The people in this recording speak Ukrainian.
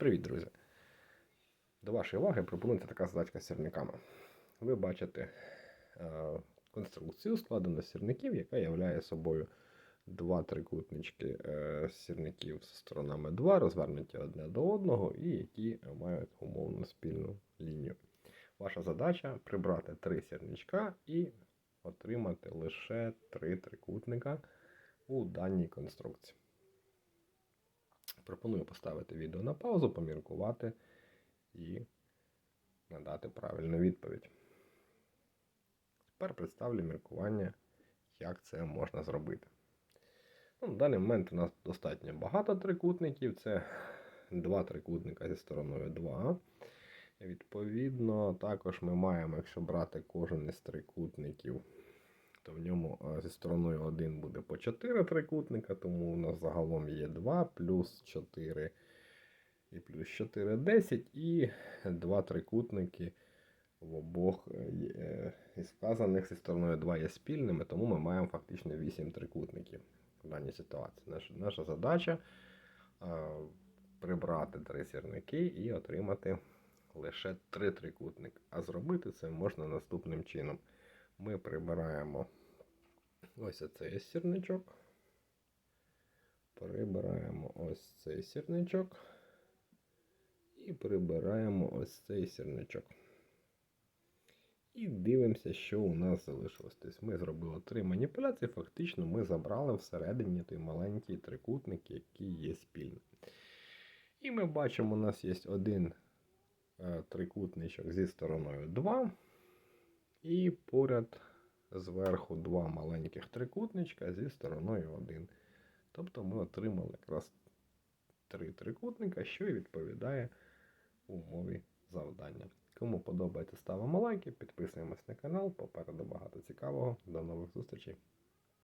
Привіт, друзі! До вашої уваги пропонується така задачка з сірниками. Ви бачите е, конструкцію складену з сірників, яка являє собою два трикутнички е, сірників з сторонами 2, розвернуті одне до одного, і які мають умовно спільну лінію. Ваша задача прибрати три сірничка і отримати лише три трикутника у даній конструкції. Пропоную поставити відео на паузу, поміркувати і надати правильну відповідь. Тепер представлю міркування, як це можна зробити. Ну, в даний момент у нас достатньо багато трикутників. Це два трикутника зі стороною 2. Відповідно, також ми маємо, якщо брати кожен із трикутників, то в ньому е, зі стороною 1 буде по 4 трикутника, тому у нас загалом є 2 плюс 4 і плюс 4 10 і 2 трикутники в обох е, е, із вказаних зі стороною 2 є спільними, тому ми маємо фактично 8 трикутників в даній ситуації. Наша, наша задача прибрати три сірники і отримати лише три трикутники. А зробити це можна наступним чином. Ми прибираємо ось цей сірничок. Прибираємо ось цей сірничок. І прибираємо ось цей сірничок. І дивимося, що у нас залишилось. Тобто ми зробили три маніпуляції, фактично ми забрали всередині той маленький трикутник, який є спільним. І ми бачимо, у нас є один е, трикутничок зі стороною 2. І поряд зверху два маленьких трикутничка зі стороною 1. Тобто ми отримали якраз три трикутника, що і відповідає умові завдання. Кому подобається, ставимо лайки, підписуємось на канал. Попереду багато цікавого. До нових зустрічей!